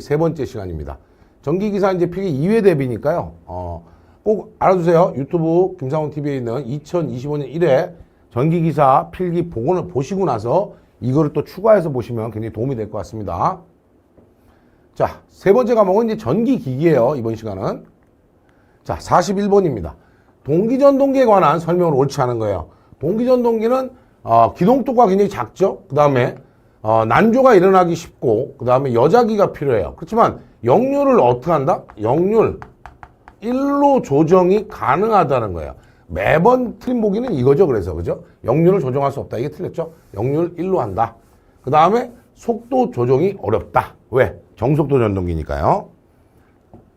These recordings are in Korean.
세 번째 시간입니다. 전기기사 이제 필기 2회 대비니까요. 어, 꼭 알아두세요. 유튜브 김상훈 TV에 있는 2025년 1회 전기기사 필기 복원을 보시고 나서 이거를 또 추가해서 보시면 굉장히 도움이 될 것 같습니다. 자, 세 번째 과목은 이제 전기기기예요. 이번 시간은. 자, 41번입니다. 동기전동기에 관한 설명을 옳지 않은 거예요. 동기전동기는 어, 기동토가 굉장히 작죠. 그 다음에 어, 난조가 일어나기 쉽고 그 다음에 여자기가 필요해요. 그렇지만 역률을 어떻게 한다? 역률 1로 조정이 가능하다는 거예요. 매번 틀린 보기는 이거죠. 그래서 그죠? 역률을 조정할 수 없다. 이게 틀렸죠? 역률 1로 한다. 그 다음에 속도 조정이 어렵다. 왜? 정속도 전동기니까요.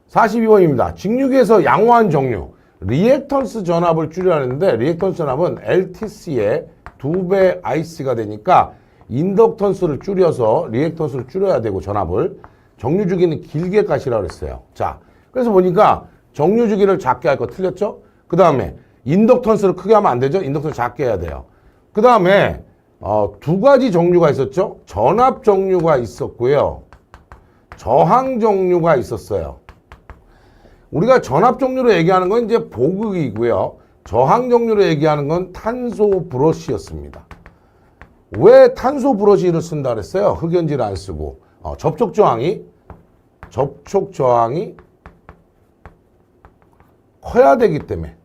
42번입니다. 직류기에서 양호한 정류. 리액턴스 전압을 줄여야 하는데 리액턴스 전압은 LTC의 두배 IC가 되니까 인덕턴스를 줄여서 리액턴스를 줄여야 되고 전압을 정류 주기는 길게 가시라고 그랬어요. 자, 그래서 보니까 정류 주기를 작게 할 거 틀렸죠? 그 다음에 인덕턴스를 크게 하면 안 되죠? 인덕턴스 작게 해야 돼요. 그 다음에 어, 두 가지 종류가 있었죠? 전압 종류가 있었고요. 저항 종류가 있었어요. 우리가 전압 종류로 얘기하는 건 이제 보극이고요. 저항 종류로 얘기하는 건 탄소 브러쉬였습니다. 왜 탄소 브러쉬를 쓴다 그랬어요? 흑연지를 안 쓰고 어, 접촉 저항이 접촉 저항이 커야 되기 때문에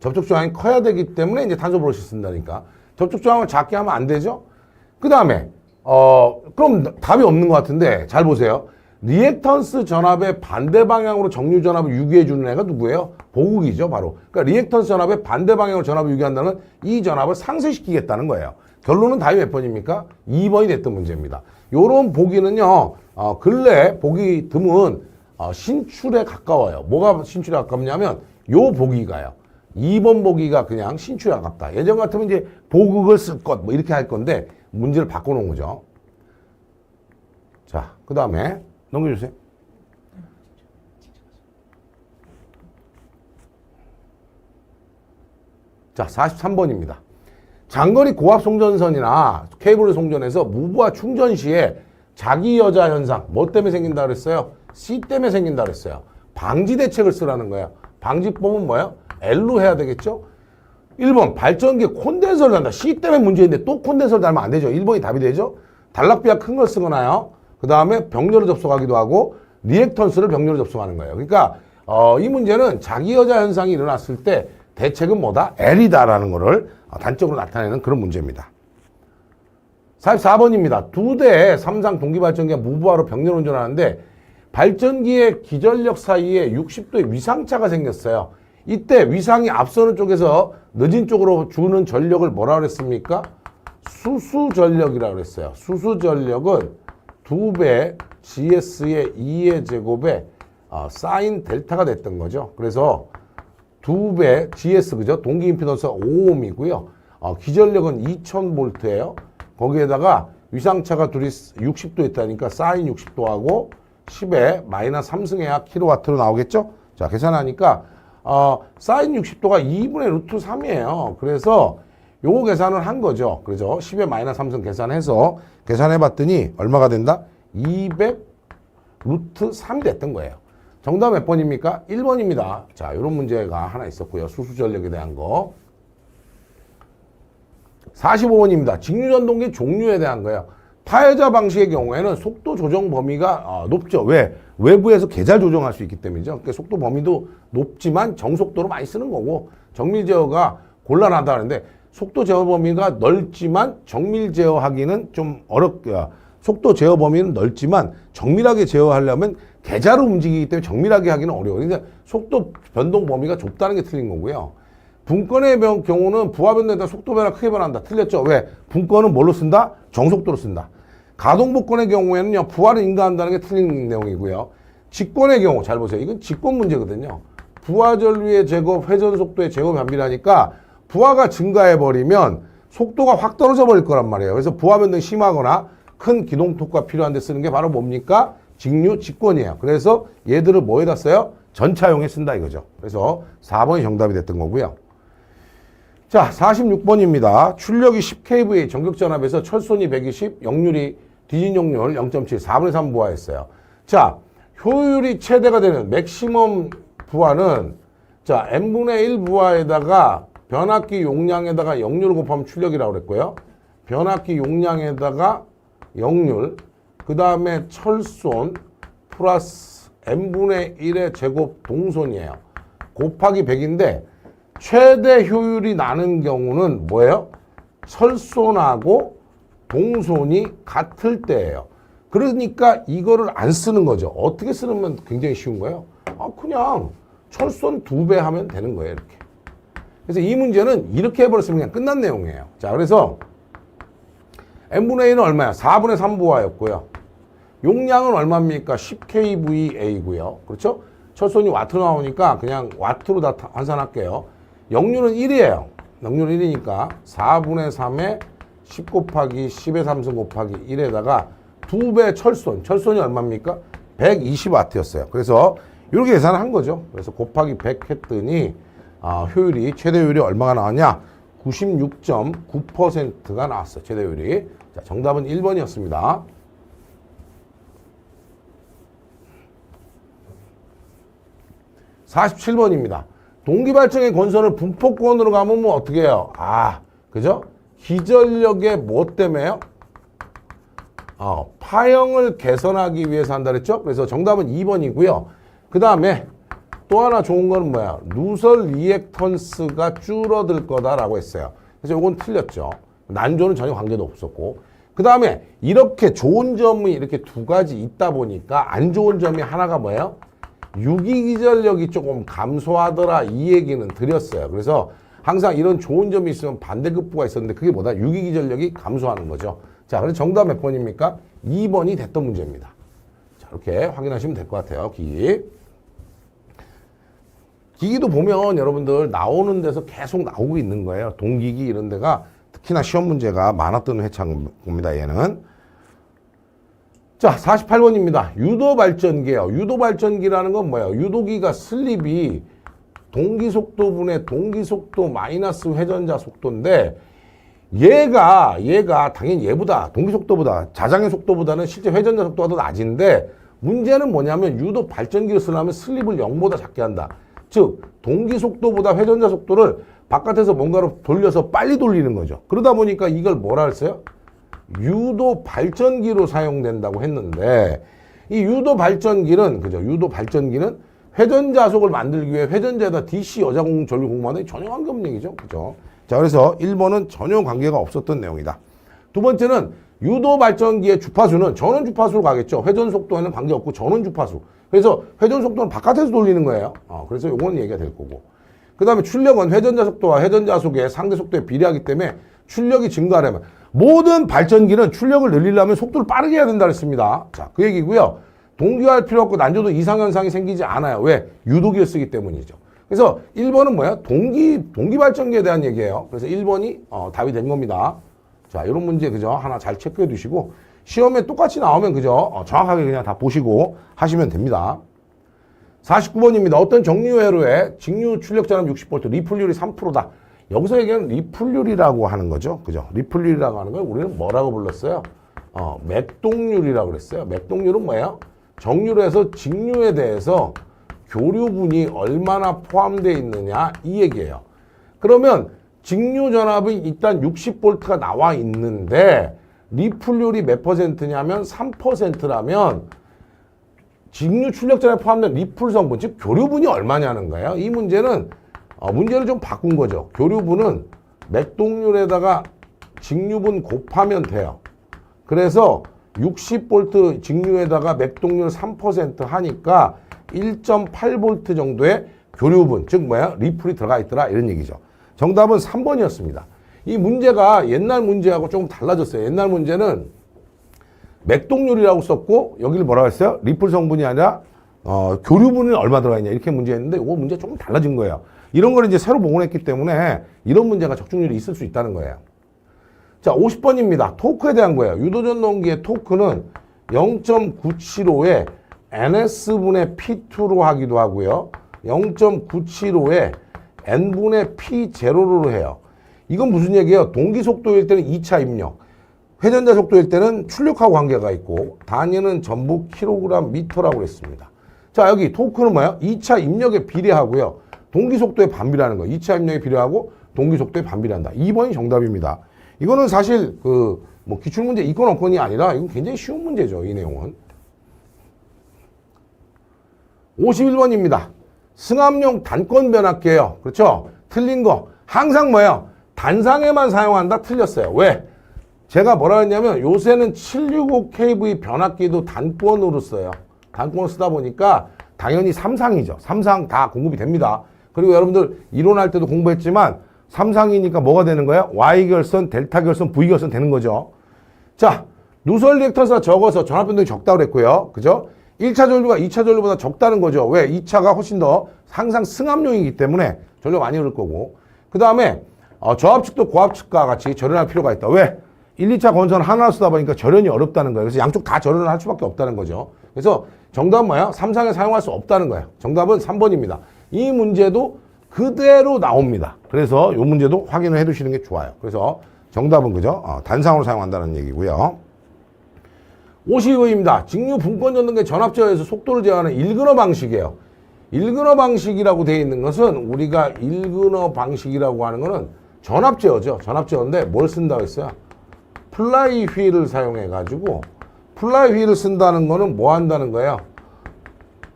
접촉 저항이 커야 되기 때문에 이제 탄소 브러쉬 쓴다니까 접촉 저항을 작게 하면 안 되죠? 그 다음에 어 그럼 답이 없는 것 같은데 잘 보세요. 리액턴스 전압의 반대 방향으로 정류 전압을 유기해 주는 애가 누구예요? 보극이죠, 바로. 그러니까 리액턴스 전압의 반대 방향으로 전압을 유기한다는 이 전압을 상쇄시키겠다는 거예요. 결론은 답이 몇 번입니까? 2번이 됐던 문제입니다. 요런 보기는요, 어, 근래 보기 드문 어, 신출에 가까워요. 뭐가 신출에 가깝냐면 요 보기가요. 2번 보기가 그냥 신출에 가깝다. 예전 같으면 이제 보극을 쓸 것, 뭐 이렇게 할 건데 문제를 바꿔놓은 거죠. 자, 그 다음에 넘겨주세요. 자, 43번입니다. 장거리 고압 송전선이나 케이블을 송전해서 무브와 충전 시에 자기 여자 현상 뭐 때문에 생긴다 그랬어요? C 때문에 생긴다 그랬어요. 방지 대책을 쓰라는 거예요. 방지법은 뭐예요? L로 해야 되겠죠? 1번 발전기에 콘덴서를 단다. C 때문에 문제인데 또 콘덴서를 달면 안 되죠. 1번이 답이 되죠? 단락비가 큰 걸 쓰거나요. 그 다음에 병렬을 접속하기도 하고 리액턴스를 병렬을 접속하는 거예요. 그러니까 어, 이 문제는 자기 여자 현상이 일어났을 때 대책은 뭐다? L이다라는 거를 단적으로 나타내는 그런 문제입니다. 44번입니다. 두 대의 삼상 동기발전기가 무부하로 병렬 운전하는데 발전기의 기전력 사이에 60도의 위상차가 생겼어요. 이때 위상이 앞서는 쪽에서 늦은 쪽으로 주는 전력을 뭐라 그랬습니까? 수수전력이라고 그랬어요. 수수전력은 두배 GS의 2의 제곱에 어, 사인 델타가 됐던 거죠. 그래서 두배 GS 그죠? 동기 임피던스가 5옴이고요. 어, 기전력은 2000볼트예요. 거기에다가 위상차가 둘이 60도 있다니까 사인 60도하고 10에 마이너스 3승해야 킬로와트로 나오겠죠? 자, 계산하니까 어, 사인 60도가 2분의 루트 3이에요. 그래서 요거 계산을 한 거죠. 그래서 10에 마이너스 3승 계산해서 계산해 봤더니 얼마가 된다? 200 루트 3이 됐던 거예요. 정답 몇 번입니까? 1번입니다. 자, 이런 문제가 하나 있었고요. 수수 전력에 대한 거. 45번입니다. 직류전동기 종류에 대한 거예요. 파해자 방식의 경우에는 속도 조정 범위가 어, 높죠. 왜? 외부에서 계잘 조정할 수 있기 때문이죠. 그러니까 속도 범위도 높지만 정속도로 많이 쓰는 거고 정밀 제어가 곤란하다 하는데 속도 제어 범위가 넓지만 정밀 제어하기는 좀 어렵고요. 속도 제어 범위는 넓지만 정밀하게 제어하려면 계좌로 움직이기 때문에 정밀하게 하기는 어려워요. 그러니까 속도 변동 범위가 좁다는 게 틀린 거고요. 분권의 병- 경우는 부하 변동에 따라 속도 변화 크게 변한다. 틀렸죠? 왜? 분권은 뭘로 쓴다? 정속도로 쓴다. 가동 복권의 경우에는요, 부하를 인가한다는 게 틀린 내용이고요. 직권의 경우, 잘 보세요. 이건 직권 문제거든요. 부하 전류의 제곱, 회전 속도의 제곱 변비라니까 부하가 증가해버리면 속도가 확 떨어져 버릴 거란 말이에요. 그래서 부하 변동이 심하거나 큰 기동 토크가 필요한데 쓰는 게 바로 뭡니까? 직류, 직권이에요. 그래서 얘들을 뭐에다 써요? 전차용에 쓴다 이거죠. 그래서 4번이 정답이 됐던 거고요. 자, 46번입니다. 출력이 10kVA 전격전압에서 철선이 120, 역률이 뒤진용률 0.7, 4분의 3 부하했어요. 자, 효율이 최대가 되는 맥시멈 부하는 자, n분의 1 부하에다가 변압기 용량에다가 역률을 곱하면 출력이라고 그랬고요. 변압기 용량에다가 역률, 그 다음에 철손 플러스 n분의 1의 제곱 동손이에요. 곱하기 100인데 최대 효율이 나는 경우는 뭐예요? 철손하고 동손이 같을 때예요. 그러니까 이거를 안 쓰는 거죠. 어떻게 쓰면 굉장히 쉬운 거예요. 아 그냥 철손 두 배 하면 되는 거예요. 이렇게. 그래서 이 문제는 이렇게 해버렸으면 그냥 끝난 내용이에요. 자 그래서 n분의 1은 얼마야? 4분의 3부하였고요. 용량은 얼마입니까? 10kVA고요. 그렇죠? 철손이 와트 나오니까 그냥 와트로 다 타- 환산할게요. 역률은 1이에요. 역률은 1이니까 4분의 3에 10 곱하기 10의 3승 곱하기 1에다가 두배 철손. 철손이 얼마입니까? 120W였어요. 그래서 이렇게 계산을 한 거죠. 그래서 곱하기 100 했더니 아, 효율이 최대 효율이 얼마가 나왔냐? 96.9%가 나왔어요. 최대 효율이. 자, 정답은 1번이었습니다. 47번입니다. 동기발전의 건선을 분포권으로 가면 뭐 어떻게 해요? 아, 그죠? 기전력의 뭐 때문에요? 어, 파형을 개선하기 위해서 한다 그랬죠? 그래서 정답은 2번이고요. 그 다음에 또 하나 좋은 거는 뭐야? 누설 리액턴스가 줄어들 거다라고 했어요. 그래서 이건 틀렸죠. 난조는 전혀 관계도 없었고. 그 다음에 이렇게 좋은 점이 이렇게 두 가지 있다 보니까 안 좋은 점이 하나가 뭐예요? 유기기전력이 조금 감소하더라 이 얘기는 드렸어요. 그래서 항상 이런 좋은 점이 있으면 반대급부가 있었는데 그게 뭐다? 유기기전력이 감소하는 거죠. 자, 그래서 정답 몇 번입니까? 2번이 됐던 문제입니다. 자, 이렇게 확인하시면 될 것 같아요. 기 기. 기기도 보면 여러분들 나오는 데서 계속 나오고 있는 거예요. 동기기 이런 데가 특히나 시험 문제가 많았던 회차입니다. 얘는. 자, 48번입니다. 유도 발전기예요. 유도 발전기라는 건 뭐예요? 유도기가 슬립이 동기 속도분의 동기 속도 마이너스 회전자 속도인데 얘가 얘가 당연히 얘보다 동기 속도보다 자장의 속도보다는 실제 회전자 속도가 더 낮은데 문제는 뭐냐면 유도 발전기를 쓰려면 슬립을 0보다 작게 한다. 즉 동기 속도보다 회전자 속도를 바깥에서 뭔가로 돌려서 빨리 돌리는 거죠. 그러다 보니까 이걸 뭐라 했어요? 유도 발전기로 사용된다고 했는데 이 유도 발전기는 그죠? 유도 발전기는 회전 자속을 만들기 위해 회전자에다 DC 여자공 전류 공부하는 전혀 관계없는 얘기죠. 그죠? 자, 그래서 1번은 전혀 관계가 없었던 내용이다. 두 번째는 유도 발전기의 주파수는 전원 주파수로 가겠죠. 회전 속도에는 관계없고 전원 주파수. 그래서 회전 속도는 바깥에서 돌리는 거예요. 어, 그래서 요건 얘기가 될 거고. 그 다음에 출력은 회전자 속도와 회전자 속의 상대 속도에 비례하기 때문에 출력이 증가하려면 모든 발전기는 출력을 늘리려면 속도를 빠르게 해야 된다 그랬습니다. 자, 그 얘기고요. 동기화할 필요 없고 난조도 이상현상이 생기지 않아요. 왜? 유도기를 쓰기 때문이죠. 그래서 1번은 뭐야? 동기, 동기 발전기에 대한 얘기예요. 그래서 1번이 어, 답이 된 겁니다. 자, 이런 문제 그죠? 하나 잘 체크해 두시고 시험에 똑같이 나오면 그죠? 어, 정확하게 그냥 다 보시고 하시면 됩니다. 49번입니다. 어떤 정류회로에 직류 출력자는 60V, 리플률이 3%다. 여기서 얘기하는 리플률이라고 하는 거죠. 그죠? 리플률이라고 하는 걸 우리는 뭐라고 불렀어요? 어, 맥동률이라고 그랬어요. 맥동률은 뭐예요? 정류에서 직류에 대해서 교류분이 얼마나 포함되어 있느냐 이 얘기예요. 그러면 직류 전압이 일단 60V가 나와 있는데 리플률이 몇 퍼센트냐면 3%라면 직류 출력전에 포함된 리플 성분, 즉 교류분이 얼마냐는 거예요. 이 문제는 어, 문제를 좀 바꾼 거죠. 교류분은 맥동률에다가 직류분 곱하면 돼요. 그래서 60V 직류에다가 맥동률 3% 하니까 1.8V 정도의 교류분, 즉 뭐야? 리플이 들어가 있더라 이런 얘기죠. 정답은 3번이었습니다. 이 문제가 옛날 문제하고 조금 달라졌어요. 옛날 문제는 맥동률이라고 썼고 여기를 뭐라고 했어요? 리플 성분이 아니라 어, 교류분이 얼마 들어가 있냐 이렇게 문제였는데 이거 문제 조금 달라진 거예요. 이런 걸 이제 새로 복원했기 때문에 이런 문제가 적중률이 있을 수 있다는 거예요. 자, 50번입니다. 토크에 대한 거예요. 유도전 동기의 토크는 0.975에 NS분의 P2로 하기도 하고요. 0.975에 N분의 P0로 해요. 이건 무슨 얘기예요? 동기 속도일 때는 2차 입력. 회전자 속도일 때는 출력하고 관계가 있고 단위는 전부 킬로그램 미터라고 했습니다. 자 여기 토크는 뭐야? 2차 입력에 비례하고요. 동기 속도에 반비례하는 거. 2차 입력에 비례하고 동기 속도에 반비례한다. 2번이 정답입니다. 이거는 사실 그 뭐 기출 문제 있건 없건이 아니라 이건 굉장히 쉬운 문제죠. 이 내용은. 51번입니다. 승합용 단권 변압기예요. 그렇죠? 틀린 거. 항상 뭐예요? 단상에만 사용한다? 틀렸어요. 왜? 제가 뭐라 했냐면 요새는 765kV 변압기도 단권으로 써요. 단권 쓰다 보니까 당연히 삼상이죠. 삼상 다 공급이 됩니다. 그리고 여러분들 이론할 때도 공부했지만 삼상이니까 뭐가 되는 거예요? Y 결선, 델타 결선, V 결선 되는 거죠. 자, 누설 리액터가 적어서 전압 변동이 적다고 그랬고요. 그죠? 1차 전류가 2차 전류보다 적다는 거죠. 왜? 2차가 훨씬 더 항상 승합용이기 때문에 전류가 많이 흐를 거고. 그 다음에 어, 저압 측도 고압 측과 같이 절연할 필요가 있다. 왜? 1, 2차 건선 하나 쓰다 보니까 절연이 어렵다는 거예요. 그래서 양쪽 다 절연을 할 수밖에 없다는 거죠. 그래서 정답은 뭐야? 삼상에 사용할 수 없다는 거예요. 정답은 3번입니다. 이 문제도 그대로 나옵니다. 그래서 이 문제도 확인을 해 두시는 게 좋아요. 그래서 정답은 그죠? 어, 단상으로 사용한다는 얘기고요. 52호입니다. 직류 분권 전등계 전압제어에서 속도를 제어하는 일근어 방식이에요. 일근어 방식이라고 되어 있는 것은 우리가 일근어 방식이라고 하는 것은 전압제어죠. 전압제어인데 뭘 쓴다고 했어요? 플라이 휠을 사용해 가지고 플라이 휠을 쓴다는 거는 뭐 한다는 거예요?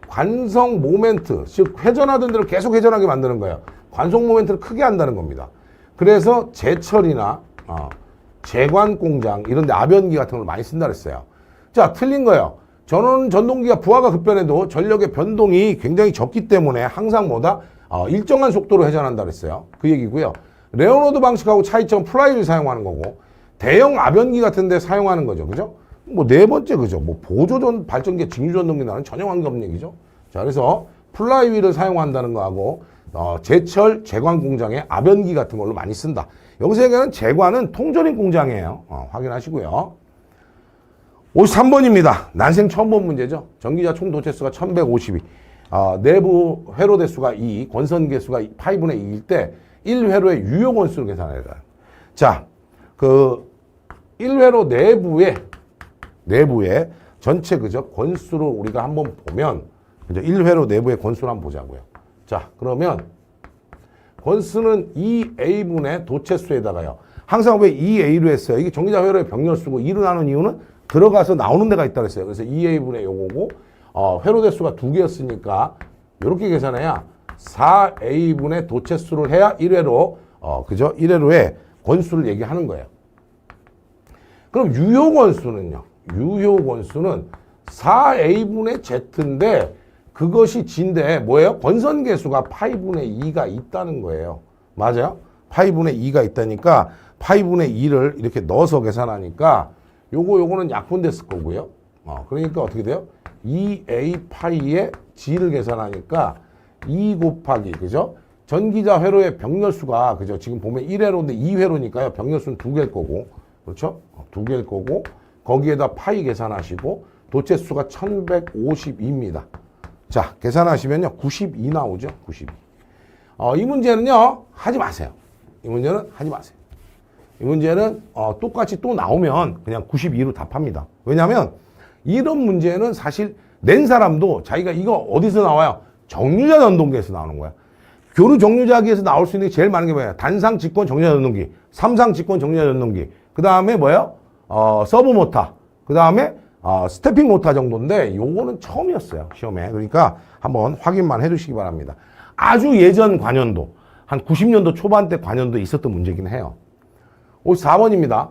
관성 모멘트, 즉 회전하던 대로 계속 회전하게 만드는 거예요. 관성 모멘트를 크게 한다는 겁니다. 그래서 제철이나 어, 제관 공장 이런 데 아변기 같은 걸 많이 쓴다 그랬어요. 자, 틀린 거예요. 전원 전동기가 부하가 급변해도 전력의 변동이 굉장히 적기 때문에 항상 뭐다? 어, 일정한 속도로 회전한다 그랬어요. 그 얘기고요. 레오노드 방식하고 차이점 플라이를 사용하는 거고 대형 아변기 같은 데 사용하는 거죠. 그죠? 뭐 네 번째 그죠? 뭐 보조전 발전기 직류전동기 나는 전혀 관계없는 얘기죠. 자, 그래서 플라이휠을 사용한다는 거하고 어, 제철 제관 공장에 아변기 같은 걸로 많이 쓴다. 여기서 얘기하는 제관은 통조림 공장이에요. 어, 확인하시고요. 53번입니다. 난생 처음 본 문제죠. 전기자 총 도체수가 1152. 어, 내부 회로 대수가 2, 권선 개수가 8분의 2일 때 1회로의 유효 건수를 계산해야 돼요. 자, 그 1회로 내부에 내부에 전체 그죠? 권수를 우리가 한번 보면 그죠? 1회로 내부의 권수를 한번 보자고요. 자, 그러면 권수는 2A분의 도체수에다가요. 항상 왜 2A로 했어요? 이게 전기자 회로의 병렬수고 2로 나눈 이유는 들어가서 나오는 데가 있다 그랬어요. 그래서 2A분의 요거고 어, 회로 대수가 두 개였으니까 이렇게 계산해야 4A분의 도체수를 해야 1회로 어, 그죠? 1회로의 권수를 얘기하는 거예요. 그럼 유효 권수는요? 유효 권수는 4A분의 Z인데 그것이 G인데 뭐예요? 권선 개수가 파이분의 2가 있다는 거예요. 맞아요? 파이분의 2가 있다니까 파이분의 2를 이렇게 넣어서 계산하니까 요거 요거는 약분됐을 거고요. 어, 그러니까 어떻게 돼요? 2A 파이의 G를 계산하니까 2 곱하기 그죠? 전기자 회로의 병렬수가 그죠? 지금 보면 1회로인데 2회로니까요. 병렬수는 두 개일 거고 그렇죠? 어, 두 개일 거고 거기에다 파이 계산하시고 도체수가 1152입니다. 자, 계산하시면요. 92 나오죠. 92. 어, 이 문제는요. 하지 마세요. 이 문제는 하지 마세요. 이 문제는 어, 똑같이 또 나오면 그냥 92로 답합니다. 왜냐하면 이런 문제는 사실 낸 사람도 자기가 이거 어디서 나와요? 정류자 전동기에서 나오는 거야. 교류 정류자기에서 나올 수 있는 게 제일 많은 게 뭐예요? 단상 직권 정류자 전동기, 삼상 직권 정류자 전동기. 그 다음에 뭐예요? 어, 서브 모터. 그 다음에 어, 스태핑 모터 정도인데 요거는 처음이었어요. 시험에. 그러니까 한번 확인만 해 주시기 바랍니다. 아주 예전 관연도 한 90년도 초반 때 관연도 있었던 문제긴 해요. 54번입니다.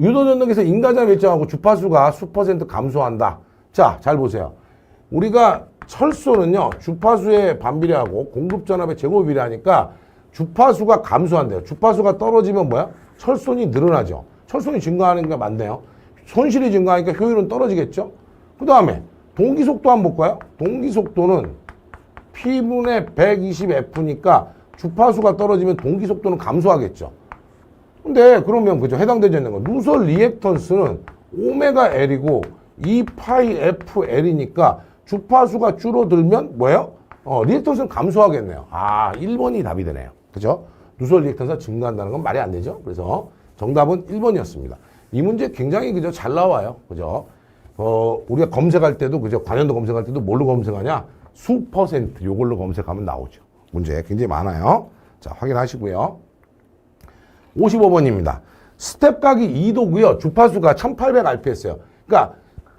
유도전동에서 인가자 결정하고 주파수가 수퍼센트 감소한다. 자, 잘 보세요. 우리가 철소는요, 주파수에 반비례하고 공급전압의 제곱 비례하니까 주파수가 감소한대요. 주파수가 떨어지면 뭐야? 철손이 늘어나죠. 철손이 증가하는 게 맞네요. 손실이 증가하니까 효율은 떨어지겠죠. 그 다음에 동기속도 한번 볼까요? 동기속도는 P분의 120F니까 주파수가 떨어지면 동기속도는 감소하겠죠. 근데 그러면 그죠 해당되지 않는 거 누설 리액턴스는 오메가 L이고 2파이 FL이니까 주파수가 줄어들면 뭐예요? 어, 리액턴스는 감소하겠네요. 아, 1번이 답이 되네요. 그죠? 누설 리액턴스가 증가한다는 건 말이 안 되죠. 그래서 정답은 1번이었습니다. 이 문제 굉장히 그죠 잘 나와요. 그죠? 어, 우리가 검색할 때도 그죠 관연도 검색할 때도 뭘로 검색하냐? 수 퍼센트 요걸로 검색하면 나오죠. 문제 굉장히 많아요. 자, 확인하시고요. 55번입니다. 스텝 각이 2도고요. 주파수가 1800rps예요. 그러니까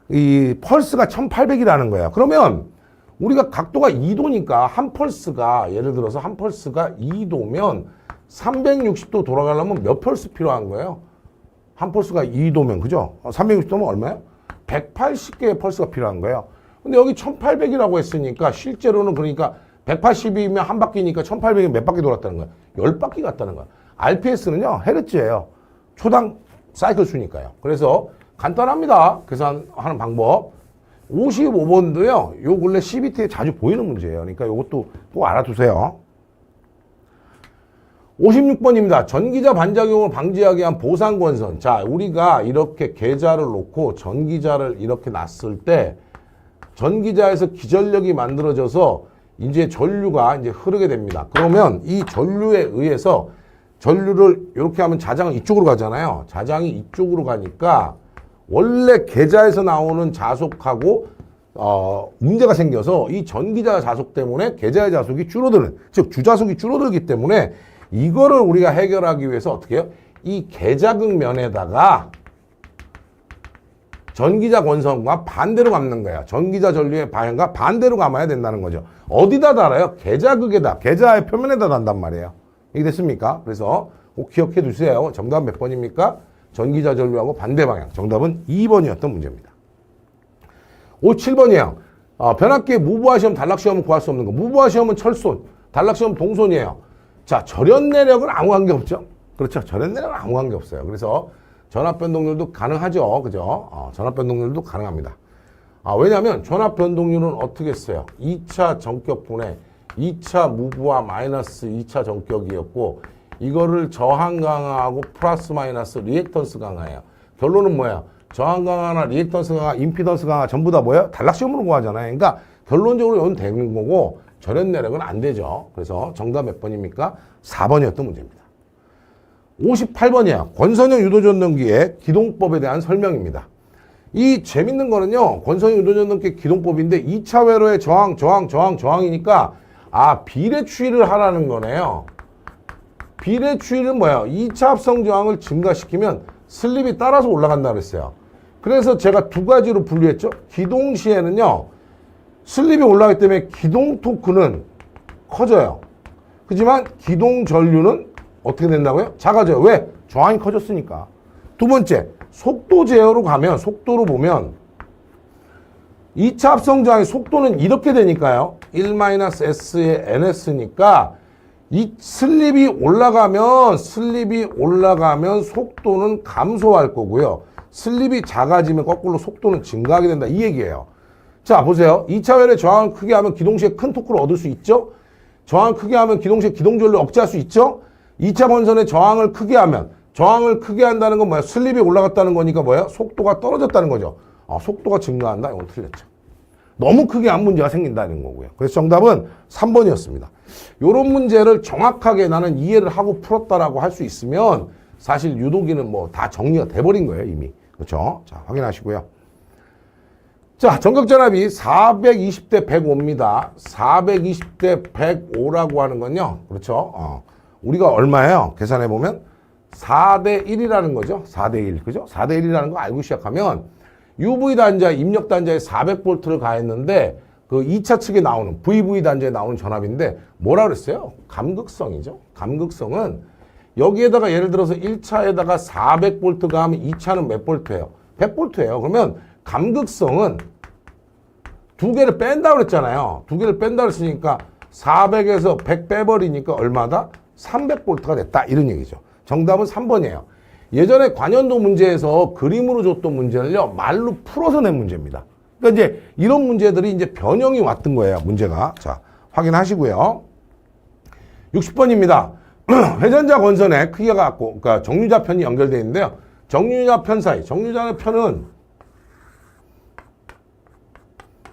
이 펄스가 1800이라는 거예요. 그러면 우리가 각도가 2도니까 한 펄스가 예를 들어서 한 펄스가 2도면 360도 돌아가려면 몇 펄스 필요한 거예요? 한 펄스가 2도면 그죠? 360도면 얼마예요? 180개의 펄스가 필요한 거예요. 근데 여기 1800이라고 했으니까 실제로는 그러니까 180이면 한 바퀴니까 1800이 몇 바퀴 돌았다는 거야? 10바퀴 갔다는 거야. RPS는요, 헤르츠예요. 초당 사이클 수니까요. 그래서 간단합니다. 계산하는 방법. 55번도요, 요 근래 CBT에 자주 보이는 문제예요. 그러니까 요것도 꼭 알아두세요. 56번입니다. 전기자 반작용을 방지하기 위한 보상권선. 자, 우리가 이렇게 계좌를 놓고 전기자를 이렇게 놨을 때 전기자에서 기전력이 만들어져서 이제 전류가 이제 흐르게 됩니다. 그러면 이 전류에 의해서 전류를 이렇게 하면 자장은 이쪽으로 가잖아요. 자장이 이쪽으로 가니까 원래 계좌에서 나오는 자속하고 어, 문제가 생겨서 이 전기자 자속 때문에 계좌의 자속이 줄어드는 즉 주자속이 줄어들기 때문에 이거를 우리가 해결하기 위해서 어떻게 해요? 이 계좌극 면에다가 전기자 권선과 반대로 감는 거야. 전기자 전류의 방향과 반대로 감아야 된다는 거죠. 어디다 달아요? 계좌극에다, 계좌의 표면에다 단단 말이에요. 이게 됐습니까? 그래서 꼭 기억해 두세요. 정답 몇 번입니까? 전기자 전류하고 반대 방향. 정답은 2번이었던 문제입니다. 57번이에요. 어, 변압기의 무부하 시험, 단락 시험은 구할 수 없는 거. 무부하 시험은 철손, 단락 시험 동손이에요. 자, 절연 내력은 아무 관계 없죠. 그렇죠. 절연 내력은 아무 관계 없어요. 그래서 전압 변동률도 가능하죠. 그죠? 어, 전압 변동률도 가능합니다. 아, 왜냐하면 전압 변동률은 어떻게 써요? 2차 전격분의 2차 무부하 마이너스 2차 전격이었고 이거를 저항 강화하고 플러스 마이너스 리액턴스 강화예요. 결론은 뭐야? 저항 강화나 리액턴스 강화, 임피던스 강화 전부 다 뭐예요? 단락시험으로 구하잖아요. 그러니까 결론적으로 이건 되는 거고 절연 내력은 안 되죠. 그래서 정답 몇 번입니까? 4번이었던 문제입니다. 58번이야. 권선형 유도전동기의 기동법에 대한 설명입니다. 이 재밌는 거는요. 권선형 유도전동기 기동법인데 2차 회로의 저항, 저항, 저항, 저항이니까 아 비례추이를 하라는 거네요. 비례추이는 뭐야? 2차 합성 저항을 증가시키면 슬립이 따라서 올라간다 그랬어요. 그래서 제가 두 가지로 분류했죠. 기동 시에는요. 슬립이 올라가기 때문에 기동 토크는 커져요. 하지만 기동 전류는 어떻게 된다고요? 작아져요. 왜? 저항이 커졌으니까. 두 번째, 속도 제어로 가면, 속도로 보면, 2차 합성 저항의 속도는 이렇게 되니까요. 1-S의 NS니까, 이 슬립이 올라가면, 슬립이 올라가면 속도는 감소할 거고요. 슬립이 작아지면 거꾸로 속도는 증가하게 된다. 이 얘기예요. 자, 보세요. 2차 회로의 저항을 크게 하면 기동시에 큰 토크를 얻을 수 있죠? 저항을 크게 하면 기동시에 기동전류 억제할 수 있죠? 2차 번선의 저항을 크게 하면 저항을 크게 한다는 건 뭐야? 슬립이 올라갔다는 거니까 뭐야? 속도가 떨어졌다는 거죠. 아, 속도가 증가한다? 이건 틀렸죠. 너무 크게 한 문제가 생긴다는 거고요. 그래서 정답은 3번이었습니다. 이런 문제를 정확하게 나는 이해를 하고 풀었다라고 할 수 있으면 사실 유도기는 뭐 다 정리가 돼버린 거예요, 이미. 그렇죠? 자, 확인하시고요. 자, 전극전압이 420대 105입니다. 420대 105라고 하는 건요. 그렇죠? 어. 우리가 얼마예요? 계산해 보면 4대 1이라는 거죠. 4대 1. 그죠? 4대 1이라는 거 알고 시작하면 UV 단자, 입력 단자에 400볼트를 가했는데 그 2차 측에 나오는 VV 단자에 나오는 전압인데 뭐라 그랬어요? 감극성이죠. 감극성은 여기에다가 예를 들어서 1차에다가 400볼트 가하면 2차는 몇 볼트예요? 100볼트예요. 그러면 감극성은 두 개를 뺀다 그랬잖아요. 두 개를 뺀다 그랬으니까 400에서 100 빼버리니까 얼마다? 300볼트가 됐다. 이런 얘기죠. 정답은 3번이에요. 예전에 관연도 문제에서 그림으로 줬던 문제를요, 말로 풀어서 낸 문제입니다. 그러니까 이제 이런 문제들이 이제 변형이 왔던 거예요, 문제가. 자, 확인하시고요. 60번입니다. 회전자 권선에 크기가 같고, 그러니까 정류자 편이 연결되어 있는데요. 정류자 편 사이, 정류자 편은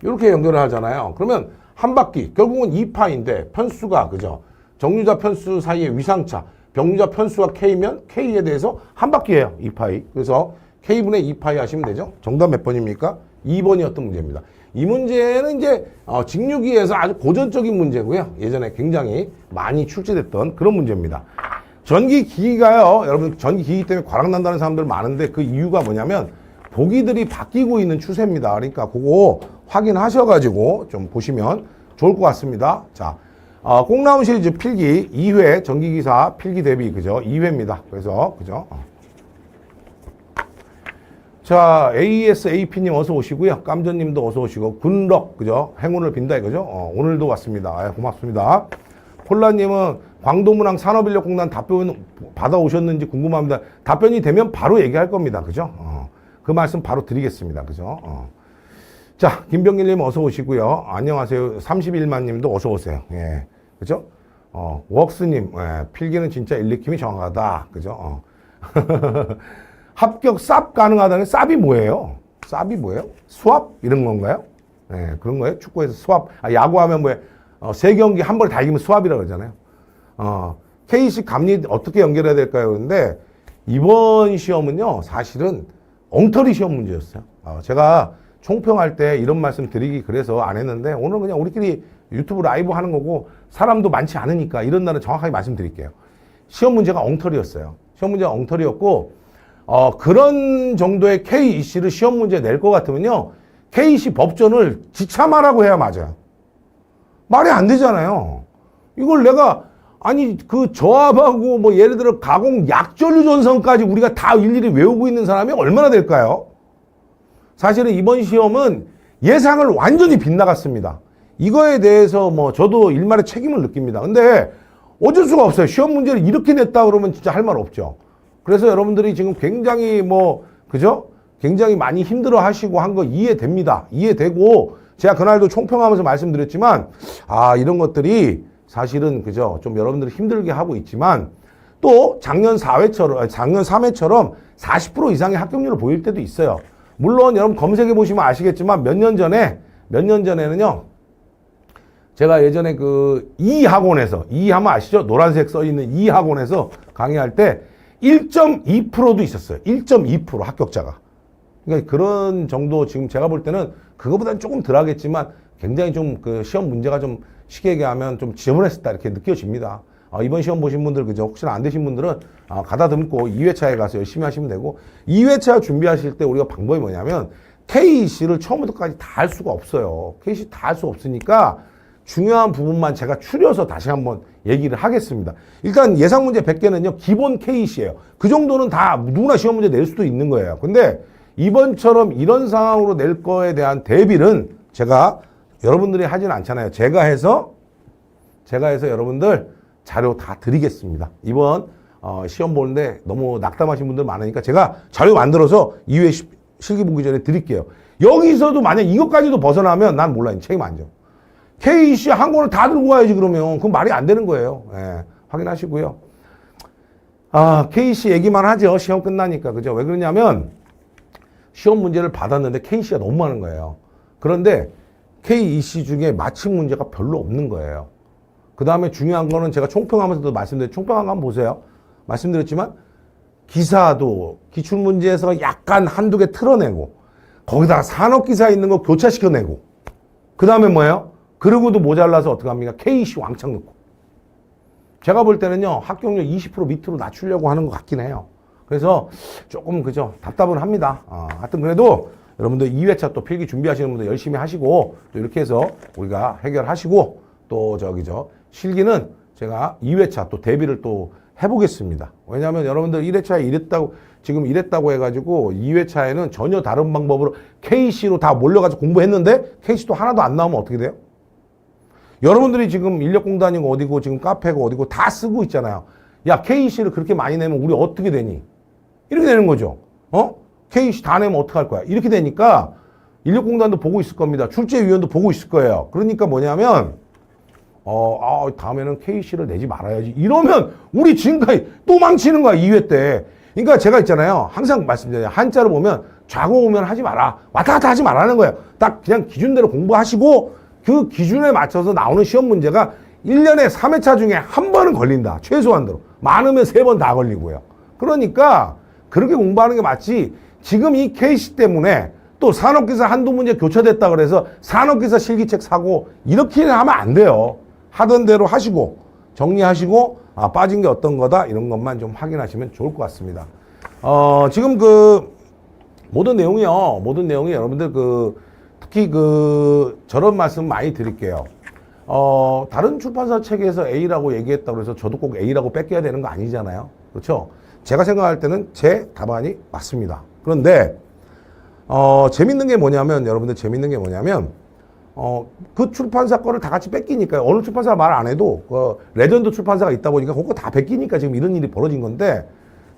이렇게 연결을 하잖아요. 그러면 한 바퀴, 결국은 2파인데 편수가, 그죠? 정류자 편수 사이의 위상차, 병류자 편수가 K면 K에 대해서 한 바퀴예요. 2파이. 그래서 K분의 2파이 하시면 되죠. 정답 몇 번입니까? 2번이었던 문제입니다. 이 문제는 이제 어, 직류기에서 아주 고전적인 문제고요. 예전에 굉장히 많이 출제됐던 그런 문제입니다. 전기기기가요. 여러분 전기기기 때문에 과락난다는 사람들 많은데 그 이유가 뭐냐면 보기들이 바뀌고 있는 추세입니다. 그러니까 그거 확인하셔가지고 좀 보시면 좋을 것 같습니다. 자, 어, 꼭 나온 시리즈 필기 2회 전기기사 필기 대비 그죠? 2회입니다. 그래서 그죠? 어. 자, ASAP님 어서 오시고요. 깜전님도 어서 오시고, 군럭, 그죠? 행운을 빈다 이거죠? 어, 오늘도 왔습니다. 아, 고맙습니다. 폴라님은 광도문항 산업인력공단 답변 받아오셨는지 궁금합니다. 답변이 되면 바로 얘기할 겁니다. 그죠? 어, 그 말씀 바로 드리겠습니다. 그죠? 어. 자, 김병길님 어서 오시고요. 안녕하세요. 31만 님도 어서 오세요. 예. 그죠? 어, 웍스님, 예, 필기는 진짜 일리킴이 정확하다. 그죠? 어. 합격 쌉 가능하다는 쌉이 뭐예요? 쌉이 뭐예요? 수압? 이런 건가요? 예, 그런 거예요? 축구에서 수압. 아, 야구하면 뭐, 어, 세 경기 한 번에 다 이기면 수압이라고 그러잖아요. 어, KC 감리 어떻게 연결해야 될까요? 근데 이번 시험은요, 사실은 엉터리 시험 문제였어요. 어, 제가 총평할 때 이런 말씀 드리기 그래서 안 했는데 오늘 그냥 우리끼리 유튜브 라이브 하는 거고 사람도 많지 않으니까 이런 날은 정확하게 말씀드릴게요. 시험 문제가 엉터리였어요. 시험 문제가 엉터리였고 어, 그런 정도의 KEC를 시험 문제 낼 것 같으면요. KEC 법전을 지참하라고 해야 맞아요. 말이 안 되잖아요. 이걸 내가 아니 그 저압하고 뭐 예를 들어 가공 약전류 전선까지 우리가 다 일일이 외우고 있는 사람이 얼마나 될까요? 사실은 이번 시험은 예상을 완전히 빗나갔습니다. 이거에 대해서 뭐 저도 일말의 책임을 느낍니다. 근데 어쩔 수가 없어요. 시험 문제를 이렇게 냈다 그러면 진짜 할 말 없죠. 그래서 여러분들이 지금 굉장히 뭐 그죠? 굉장히 많이 힘들어 하시고 한 거 이해됩니다. 이해되고 제가 그날도 총평하면서 말씀드렸지만 아 이런 것들이 사실은 그죠? 좀 여러분들을 힘들게 하고 있지만 또 작년 4회처럼 아니, 작년 3회처럼 40% 이상의 합격률을 보일 때도 있어요. 물론 여러분 검색해 보시면 아시겠지만 몇 년 전에 몇 년 전에는요. 제가 예전에 그 이 학원에서 이 하면 아시죠? 노란색 써 있는 이 학원에서 강의할 때 1.2%도 있었어요. 1.2% 합격자가. 그러니까 그런 정도 지금 제가 볼 때는 그거보다는 조금 덜 하겠지만 굉장히 좀 그 시험 문제가 좀 쉽게 얘기하면 좀 지저분했다 이렇게 느껴집니다. 아, 이번 시험 보신 분들 그죠? 혹시나 안 되신 분들은 아, 가다듬고 2회차에 가서 열심히 하시면 되고 2회차 준비하실 때 우리가 방법이 뭐냐면 KC를 처음부터까지 다 할 수가 없어요. KC 다 할 수 없으니까 중요한 부분만 제가 추려서 다시 한번 얘기를 하겠습니다. 일단 예상 문제 100개는요, 기본 KC예요. 그 정도는 다 누구나 시험 문제 낼 수도 있는 거예요. 근데 이번처럼 이런 상황으로 낼 거에 대한 대비는 제가 여러분들이 하지는 않잖아요. 제가 해서 제가 해서 여러분들 자료 다 드리겠습니다. 이번 어, 시험 보는데 너무 낙담하신 분들 많으니까 제가 자료 만들어서 2회 실기 보기 전에 드릴게요. 여기서도 만약 이것까지도 벗어나면 난 몰라. 책임 안 져. KC 한 권을 다 들고 가야지 그러면 그건 말이 안 되는 거예요. 예, 확인하시고요. 아, KC 얘기만 하죠. 시험 끝나니까. 그죠? 왜 그러냐면 시험 문제를 받았는데 KC가 너무 많은 거예요. 그런데 KEC 중에 맞힌 문제가 별로 없는 거예요. 그 다음에 중요한 거는 제가 총평하면서도 말씀드렸, 총평한 거 한번 보세요. 말씀드렸지만 기사도 기출문제에서 약간 한두 개 틀어내고 거기다가 산업기사 있는 거 교차시켜내고 그 다음에 뭐예요? 그러고도 모자라서 어떡합니까? KC 왕창 넣고 제가 볼 때는요 합격률 20% 밑으로 낮추려고 하는 것 같긴 해요. 그래서 조금 그죠 답답은 합니다. 어, 하여튼 그래도 여러분들 2회차 또 필기 준비하시는 분들 열심히 하시고 또 이렇게 해서 우리가 해결하시고 또 저기 저 실기는 제가 2회차 또 대비를 또 해보겠습니다. 왜냐하면 여러분들 1회차에 이랬다고 지금 이랬다고 해가지고 2회차에는 전혀 다른 방법으로 KC로 다 몰려가지고 공부했는데 KC도 하나도 안 나오면 어떻게 돼요? 여러분들이 지금 인력공단이고 어디고 지금 카페고 어디고 다 쓰고 있잖아요. 야 KC를 그렇게 많이 내면 우리 어떻게 되니? 이렇게 되는 거죠. 어? KC 다 내면 어떡할 거야? 이렇게 되니까 인력공단도 보고 있을 겁니다. 출제위원도 보고 있을 거예요. 그러니까 뭐냐면 어, 아, 다음에는 KC를 내지 말아야지. 이러면 우리 지금까지 또 망치는 거야, 2회 때. 그러니까 제가 있잖아요. 항상 말씀드려요. 한자로 보면 좌고 오면 하지 마라. 왔다 갔다 하지 말라는 거예요. 딱 그냥 기준대로 공부하시고 그 기준에 맞춰서 나오는 시험 문제가 1년에 3회차 중에 한 번은 걸린다. 최소한대로. 많으면 세번다 걸리고요. 그러니까 그렇게 공부하는 게 맞지. 지금 이 케이스 때문에 또 산업기사 한두 문제 교차됐다 그래서 산업기사 실기책 사고 이렇게 하면 안 돼요. 하던 대로 하시고 정리하시고 아, 빠진 게 어떤 거다 이런 것만 좀 확인하시면 좋을 것 같습니다. 어, 지금 그 모든 내용이요. 모든 내용이 여러분들 그 특히 그 저런 말씀 많이 드릴게요. 어, 다른 출판사 책에서 A라고 얘기했다고 해서 저도 꼭 A라고 뺏겨야 되는 거 아니잖아요. 그렇죠? 제가 생각할 때는 제 답안이 맞습니다. 그런데 어, 재밌는 게 뭐냐면 여러분들 재밌는 게 뭐냐면 어, 그 출판사 거를 다 같이 뺏기니까요. 어느 출판사 말 안 해도 그 레전드 출판사가 있다 보니까 그거 다 뺏기니까 지금 이런 일이 벌어진 건데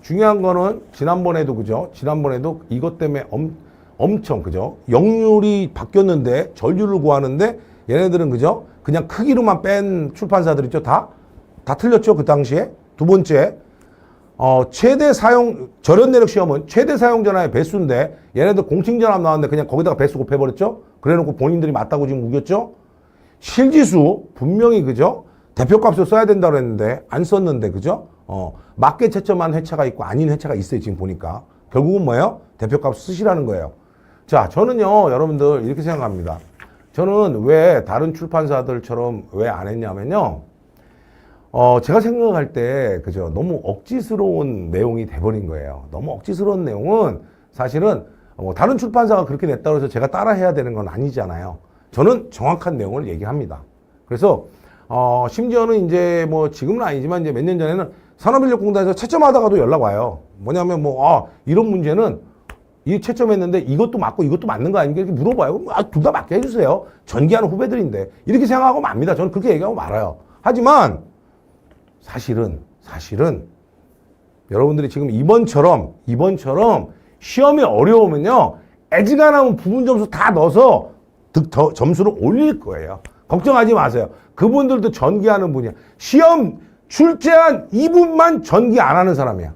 중요한 거는 지난번에도 그죠? 지난번에도 이것 때문에 엄, 엄청 그죠? 영률이 바뀌었는데 전류를 구하는데 얘네들은 그죠? 그냥 크기로만 뺀 출판사들 있죠? 다? 다 틀렸죠? 그 당시에? 두 번째, 어, 최대 사용, 절연 내력 시험은 최대 사용 전화의 배수인데 얘네들 공칭 전압 나왔는데 그냥 거기다가 배수 곱해버렸죠? 그래 놓고 본인들이 맞다고 지금 우겼죠? 실지수, 분명히 그죠? 대표값을 써야 된다고 했는데 안 썼는데 그죠? 어, 맞게 채점한 회차가 있고 아닌 회차가 있어요 지금 보니까. 결국은 뭐예요? 대표값 쓰시라는 거예요. 자, 저는요, 여러분들 이렇게 생각합니다. 저는 왜 다른 출판사들처럼 왜 안 했냐면요. 어, 제가 생각할 때, 그죠. 너무 억지스러운 내용이 돼버린 거예요. 너무 억지스러운 내용은 사실은 뭐 다른 출판사가 그렇게 냈다고 해서 제가 따라 해야 되는 건 아니잖아요. 저는 정확한 내용을 얘기합니다. 그래서, 어, 심지어는 이제 뭐 지금은 아니지만 이제 몇 년 전에는 산업인력공단에서 채점하다가도 연락 와요. 뭐냐면 뭐, 아, 이런 문제는 이 채점했는데 이것도 맞고 이것도 맞는 거 아닙니까? 이렇게 물어봐요. 아, 둘 다 맞게 해주세요. 전기하는 후배들인데. 이렇게 생각하고 맙니다. 저는 그렇게 얘기하고 말아요. 하지만 사실은, 사실은 여러분들이 지금 이번처럼, 이번처럼 시험이 어려우면요. 애지간하면 부분 점수 다 넣어서 득, 더, 점수를 올릴 거예요. 걱정하지 마세요. 그분들도 전기하는 분이야. 시험 출제한 이분만 전기 안 하는 사람이야.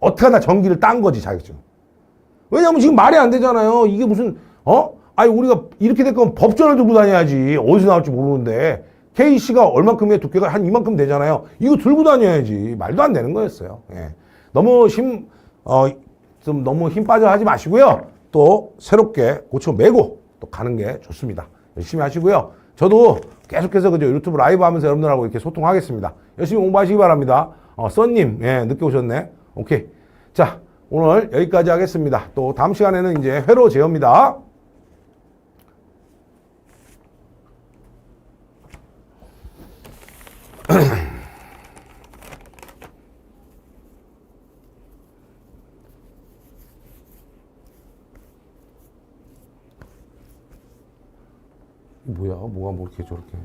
어떻게 하다 전기를 딴 거지, 자격증. 왜냐면 지금 말이 안 되잖아요. 이게 무슨, 어? 아니, 우리가 이렇게 될 거면 법전을 들고 다녀야지. 어디서 나올지 모르는데. K씨가 얼만큼의 두께가 한 이만큼 되잖아요. 이거 들고 다녀야지. 말도 안 되는 거였어요. 예. 너무 힘, 어, 좀 너무 힘 빠져 하지 마시고요. 또 새롭게 고쳐 메고 또 가는 게 좋습니다. 열심히 하시고요. 저도 계속해서 그죠. 유튜브 라이브 하면서 여러분들하고 이렇게 소통하겠습니다. 열심히 공부하시기 바랍니다. 어, 써님, 예, 늦게 오셨네. 오케이. 자, 오늘 여기까지 하겠습니다. 또 다음 시간에는 이제 회로 제어입니다. 뭐야? 뭐가 뭐 이렇게 저렇게.